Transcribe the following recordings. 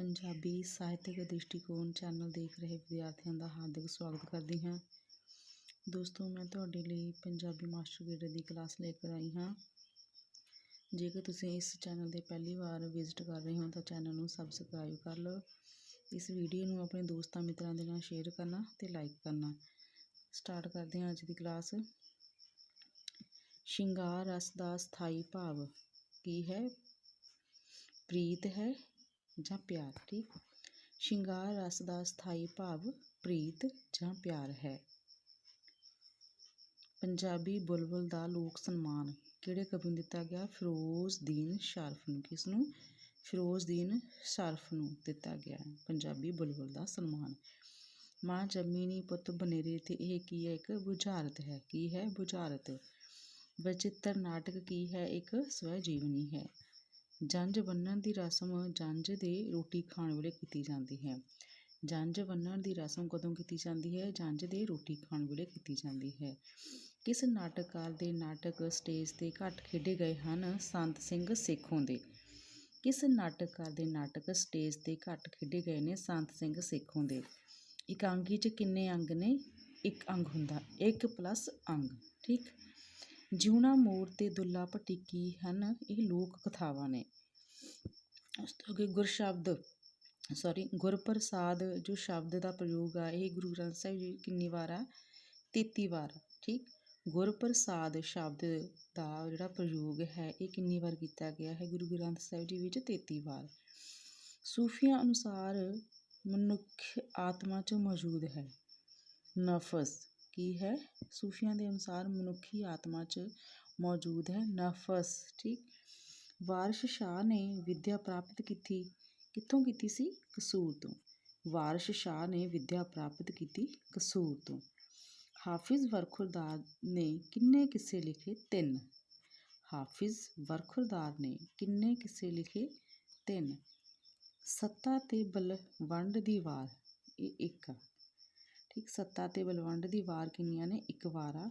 ਪੰਜਾਬੀ ਸਾਹਿਤਕ ਦ੍ਰਿਸ਼ਟੀਕੋਣ ਚੈਨਲ ਦੇਖ ਰਹੇ ਵਿਦਿਆਰਥੀਆਂ ਦਾ ਹਾਰਦਿਕ ਸਵਾਗਤ ਕਰਦੀ ਹਾਂ। ਦੋਸਤੋ, ਮੈਂ ਤੁਹਾਡੇ ਲਈ ਪੰਜਾਬੀ ਮਾਸਟਰ ਗੇਡਰ ਦੀ ਕਲਾਸ ਲੈ ਕੇ ਆਈ ਹਾਂ। ਜੇਕਰ ਤੁਸੀਂ ਇਸ ਚੈਨਲ ਤੇ ਪਹਿਲੀ ਵਾਰ ਵਿਜ਼ਿਟ ਕਰ ਰਹੇ ਹੋ, ਤਾਂ ਚੈਨਲ ਨੂੰ ਸਬਸਕ੍ਰਾਈਬ ਕਰ ਲਓ। ਇਸ ਵੀਡੀਓ ਨੂੰ ਆਪਣੇ ਦੋਸਤਾਂ ਮਿੱਤਰਾਂ ਦੇ ਨਾਲ ਸ਼ੇਅਰ ਕਰਨਾ ਤੇ ਲਾਈਕ ਕਰਨਾ। ਸਟਾਰਟ ਕਰਦੇ ਹਾਂ ਅੱਜ ਦੀ ਕਲਾਸ। ਸ਼ਿੰਗਾਰ ਰਸ ਦਾ ਸਥਾਈ ਭਾਵ ਕੀ ਹੈ? ਪ੍ਰੀਤ ਹੈ। ਜਾਂ ਪਿਆਰ, ਠੀਕ? ਸ਼ਿੰਗਾਰ ਰਸ ਦਾ ਸਥਾਈ ਭਾਵ ਪ੍ਰੀਤ ਜਾਂ ਪਿਆਰ ਹੈ। ਪੰਜਾਬੀ ਬੁਲਬੁਲ ਦਾ ਲੋਕ ਸਨਮਾਨ, ਕਿਹੜੇ ਕਵੀ ਨੂੰ ਦਿੱਤਾ ਗਿਆ? ਫਿਰੋਜ਼ਦੀਨ ਸ਼ਾਰਫ ਨੂੰ। ਕਿਸ ਨੂੰ? ਫਿਰੋਜ਼ਦੀਨ ਸ਼ਾਰਫ ਨੂੰ ਦਿੱਤਾ ਗਿਆ ਪੰਜਾਬੀ ਬੁਲਬੁਲ ਦਾ ਸਨਮਾਨ। ਮਾਂ ਜੰਮੀ ਨੀ ਪੁੱਤ ਬਨੇਰੇ ਤੇ ਇਹ ਕੀ ਹੈ? ਇੱਕ ਬੁਝਾਰਤ ਹੈ। ਕੀ ਹੈ ਬੁਝਾਰਤ? ਵਚਿੱਤਰ ਨਾਟਕ ਕੀ ਹੈ? ਇੱਕ ਸਵੈ ਜੀਵਨੀ ਹੈ। ਜੰਝ ਬੰਨਣ ਦੀ ਰਸਮ ਜੰਝ ਦੇ ਰੋਟੀ ਖਾਣ ਵੇਲੇ ਕੀਤੀ ਜਾਂਦੀ ਹੈ। ਜੰਝ ਬੰਨਣ ਦੀ ਰਸਮ ਕਦੋਂ ਕੀਤੀ ਜਾਂਦੀ ਹੈ? ਜੰਝ ਦੇ ਰੋਟੀ ਖਾਣ ਵੇਲੇ ਕੀਤੀ ਜਾਂਦੀ ਹੈ। ਕਿਸ ਨਾਟਕਕਾਰ ਦੇ ਨਾਟਕ ਸਟੇਜ ਤੇ ਘੱਟ ਖੇਡੇ ਗਏ ਹਨ? ਸੰਤ ਸਿੰਘ ਸੇਖੋਂ ਦੇ। ਕਿਸ ਨਾਟਕਕਾਰ ਦੇ ਨਾਟਕ ਸਟੇਜ ਤੇ ਘੱਟ ਖੇਡੇ ਗਏ ਨੇ? ਸੰਤ ਸਿੰਘ ਸੇਖੋਂ ਦੇ। ਇਕਾਂਗੀ 'ਚ ਕਿੰਨੇ ਅੰਗ ਨੇ? ਇੱਕ ਅੰਗ ਹੁੰਦਾ, ਇੱਕ ਪਲੱਸ ਅੰਗ, ਠੀਕ? ਜਿਉਣਾ ਮੋੜ ਤੇ ਦੁੱਲਾ ਭੱਟੀ ਕੀ ਹਨ? ਇਹ ਲੋਕ ਕਥਾਵਾਂ ਨੇ। ਉਸ ਤੋਂ ਅੱਗੇ ਗੁਰਸ਼ਬਦ ਸੋਰੀ ਗੁਰਪ੍ਰਸਾਦ ਜੋ ਸ਼ਬਦ ਦਾ ਪ੍ਰਯੋਗ ਆ, ਇਹ ਗੁਰੂ ਗ੍ਰੰਥ ਸਾਹਿਬ ਜੀ ਕਿੰਨੀ ਵਾਰ ਆ? 33 ਵਾਰ, ਠੀਕ? ਗੁਰਪ੍ਰਸਾਦ ਸ਼ਬਦ ਦਾ ਜਿਹੜਾ ਪ੍ਰਯੋਗ ਹੈ, ਇਹ ਕਿੰਨੀ ਵਾਰ ਕੀਤਾ ਗਿਆ ਹੈ ਗੁਰੂ ਗ੍ਰੰਥ ਸਾਹਿਬ ਜੀ ਵਿੱਚ? 33 ਵਾਰ। ਸੂਫੀਆਂ ਅਨੁਸਾਰ ਮਨੁੱਖ ਆਤਮਾ 'ਚ ਮੌਜੂਦ ਹੈ। ਨਫਸ ਕੀ ਹੈ? ਸੂਫੀਆਂ ਦੇ ਅਨੁਸਾਰ ਮਨੁੱਖੀ ਆਤਮਾ 'ਚ ਮੌਜੂਦ ਹੈ ਨਫਸ, ਠੀਕ? ਵਾਰਿਸ਼ ਸ਼ਾਹ ਨੇ ਵਿੱਦਿਆ ਪ੍ਰਾਪਤ ਕੀਤੀ। ਕਿੱਥੋਂ ਕੀਤੀ ਸੀ? ਕਸੂਰ ਤੋਂ। ਵਾਰਿਸ਼ ਸ਼ਾਹ ਨੇ ਵਿੱਦਿਆ ਪ੍ਰਾਪਤ ਕੀਤੀ ਕਸੂਰ ਤੋਂ। ਹਾਫਿਜ਼ ਵਰਖੁਰਦਾਰ ਨੇ ਕਿੰਨੇ ਕਿੱਸੇ ਲਿਖੇ? ਤਿੰਨ। ਹਾਫਿਜ਼ ਵਰਖੁਰਦਾਰ ਨੇ ਕਿੰਨੇ ਕਿੱਸੇ ਲਿਖੇ? ਤਿੰਨ। ਸੱਤਾ ਤੇ ਬਲ ਵੰਡ ਦੀ ਵਾਰ। ਇਹ ਇੱਕ ਆ। ਠੀਕ ਸੱਤਾ ਤੇ ਬਲਵੰਡ ਦੀ ਵਾਰ ਕਿੰਨੀਆਂ ਨੇ? ਇੱਕ ਵਾਰ।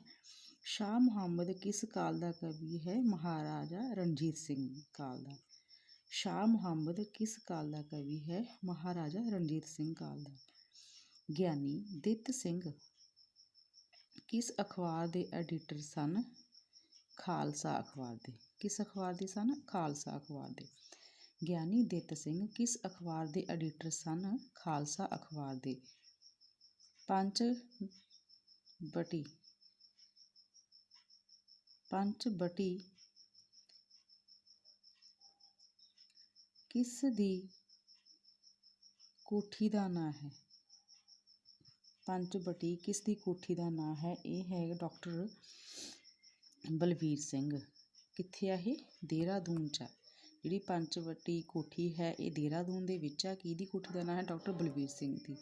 ਸ਼ਾਹ ਮੁਹੰਮਦ ਕਿਸ ਕਾਲ ਦਾ ਕਵੀ ਹੈ? ਮਹਾਰਾਜਾ ਰਣਜੀਤ ਸਿੰਘ ਕਾਲ ਦਾ। ਸ਼ਾਹ ਮੁਹੰਮਦ ਕਿਸ ਕਾਲ ਦਾ ਕਵੀ ਹੈ? ਮਹਾਰਾਜਾ ਰਣਜੀਤ ਸਿੰਘ ਕਾਲ ਦਾ। ਗਿਆਨੀ ਦਿੱਤ ਸਿੰਘ। ਕਿਸ ਅਖਬਾਰ ਦੇ ਐਡੀਟਰ ਸਨ? ਖਾਲਸਾ ਅਖਬਾਰ ਦੇ। ਕਿਸ ਅਖਬਾਰ ਦੇ ਸਨ? ਖਾਲਸਾ ਅਖਬਾਰ ਦੇ। ਗਿਆਨੀ ਦਿੱਤ ਸਿੰਘ ਕਿਸ ਅਖਬਾਰ ਦੇ ਐਡੀਟਰ ਸਨ? ਖਾਲਸਾ ਅਖਬਾਰ ਦੇ। ਪੰਜ ਬਟੀ। ਬਟੀ ਕਿਸ ਦੀ ਕੋਠੀ ਦਾ ਨਾਂ ਹੈ? ਪੰਜ ਬਟੀ ਕਿਸ ਦੀ ਕੋਠੀ ਦਾ ਨਾਂ ਹੈ? ਇਹ ਹੈ ਡਾਕਟਰ ਬਲਵੀਰ ਸਿੰਘ। ਕਿੱਥੇ ਆ ਇਹ? ਦੇਹਰਾਦੂਨ ਚ ਆ। ਜਿਹੜੀ ਪੰਚਵਟੀ ਕੋਠੀ ਹੈ, ਇਹ ਦੇਹਰਾਦੂਨ ਦੇ ਵਿੱਚ ਆ। ਕਿਹਦੀ ਕੋਠੀ ਦਾ ਨਾਂ ਹੈ? ਡਾਕਟਰ ਬਲਵੀਰ ਸਿੰਘ ਦੀ।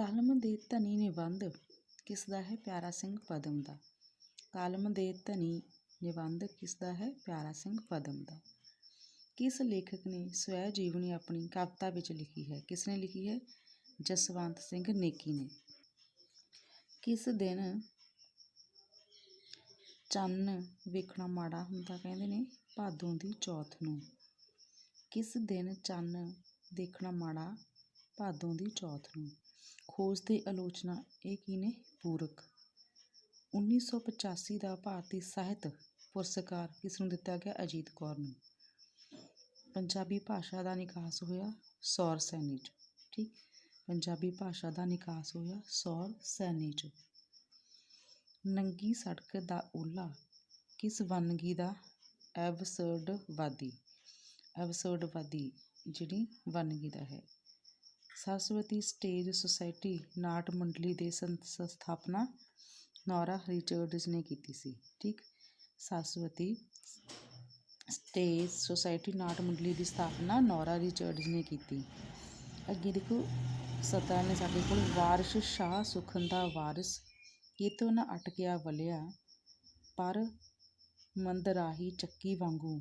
ਕਲਮ ਦੇ ਧਨੀ ਨਿਬੰਧ ਕਿਸ ਦਾ ਹੈ ਪਿਆਰਾ ਸਿੰਘ ਪਦਮ ਦਾ? ਕਲਮ ਦੇ ਧਨੀ ਨਿਬੰਧ ਕਿਸ ਦਾ ਹੈ ਪਿਆਰਾ ਸਿੰਘ ਪਦਮ ਦਾ? ਕਿਸ ਲੇਖਕ ਨੇ ਸਵੈ ਜੀਵਨੀ ਆਪਣੀ ਕਵਿਤਾ ਵਿੱਚ ਲਿਖੀ ਹੈ? ਕਿਸ ਨੇ ਲਿਖੀ ਹੈ? ਜਸਵੰਤ ਸਿੰਘ ਨੇਕੀ ਨੇ। ਕਿਸ ਦਿਨ ਚੰਨ ਵੇਖਣਾ ਮਾੜਾ ਹੁੰਦਾ ਕਹਿੰਦੇ ਨੇ, ਭਾਦੋਂ ਦੀ ਚੌਥ ਨੂੰ। ਕਿਸ ਦਿਨ ਚੰਨ ਦੇਖਣਾ ਮਾੜਾ, ਭਾਦੋਂ ਦੀ ਚੌਥ ਨੂੰ। ਖੋਜ ਤੇ ਆਲੋਚਨਾ ਇਹ ਕੀ ਨੇ? ਪੂਰਕ। 1985 ਦਾ ਭਾਰਤੀ ਸਾਹਿਤ ਪੁਰਸਕਾਰ ਕਿਸ ਨੂੰ ਦਿੱਤਾ ਗਿਆ? ਅਜੀਤ ਕੌਰ ਨੂੰ। ਪੰਜਾਬੀ ਭਾਸ਼ਾ ਦਾ ਨਿਕਾਸ ਹੋਇਆ ਸੌਰ ਸੈਨੀ 'ਚ, ਠੀਕ? ਪੰਜਾਬੀ ਭਾਸ਼ਾ ਦਾ ਨਿਕਾਸ ਹੋਇਆ ਸੌਰ ਸੈਨੀ 'ਚ। ਨੰਗੀ ਸੜਕ ਦਾ ਓਲਾ ਕਿਸ ਵੰਨਗੀ ਦਾ? ਐਬਸਰਡਵਾਦੀ। ਐਬਸਰਡਵਾਦੀ ਜਿਹੜੀ ਵੰਨਗੀ ਦਾ ਹੈ। ਸਰਸਵਤੀ ਸਟੇਜ ਸੁਸਾਇਟੀ ਨਾਟ ਮੰਡਲੀ ਦੇ ਸੰਸਥਾਪਨਾ ਨੌਰਾ ਰਿਚਰਡਸ ਨੇ ਕੀਤੀ ਸੀ, ਠੀਕ? ਸਰਸਵਤੀ ਸਟੇਜ ਸੁਸਾਇਟੀ ਨਾਟ ਮੰਡਲੀ ਦੀ ਸਥਾਪਨਾ ਨੌਰਾ ਰਿਚਰਡਸ ਨੇ ਕੀਤੀ। ਅੱਗੇ ਦੇਖੋ ਸਤਾ ਨੇ ਸਾਡੇ ਕੋਲ ਵਾਰਿਸ ਸ਼ਾਹ ਸੁਖਨ ਦਾ ਵਾਰਿਸ ਕਿਤੋਂ ਨਾ ਅਟਕਿਆ ਵਲਿਆ, ਪਰ ਮੰਦ ਮੰਦਰਾਹੀ ਚੱਕੀ ਵਾਂਗੂ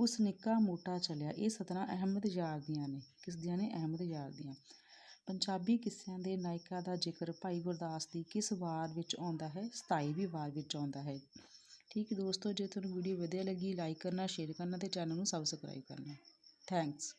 ਉਸ ਨਿੱਕਾ ਮੋਟਾ ਚਲਿਆ। ਇਹ ਸਤਰਾਂ ਅਹਿਮਦ ਯਾਰ ਦੀਆਂ ਨੇ ਕਿਸ ਦੀਆਂ ਨੇ? ਅਹਿਮਦ ਯਾਰ ਦੀਆਂ। ਪੰਜਾਬੀ ਕਿੱਸਿਆਂ ਦੇ ਨਾਇਕਾ ਦਾ ਜ਼ਿਕਰ ਭਾਈ ਗੁਰਦਾਸ ਦੀ ਕਿਸ ਵਾਰ ਵਿੱਚ ਆਉਂਦਾ ਹੈ? 27ਵੀਂ ਵਾਰ ਵਿੱਚ ਆਉਂਦਾ ਹੈ। ਠੀਕ ਦੋਸਤੋ, ਜੇ ਤੁਹਾਨੂੰ ਵੀਡੀਓ ਵਧੀਆ ਲੱਗੀ ਲਾਈਕ ਕਰਨਾ ਸ਼ੇਅਰ ਕਰਨਾ ਤੇ ਚੈਨਲ ਨੂੰ ਸਬਸਕ੍ਰਾਈਬ ਕਰਨਾ। ਥੈਂਕਸ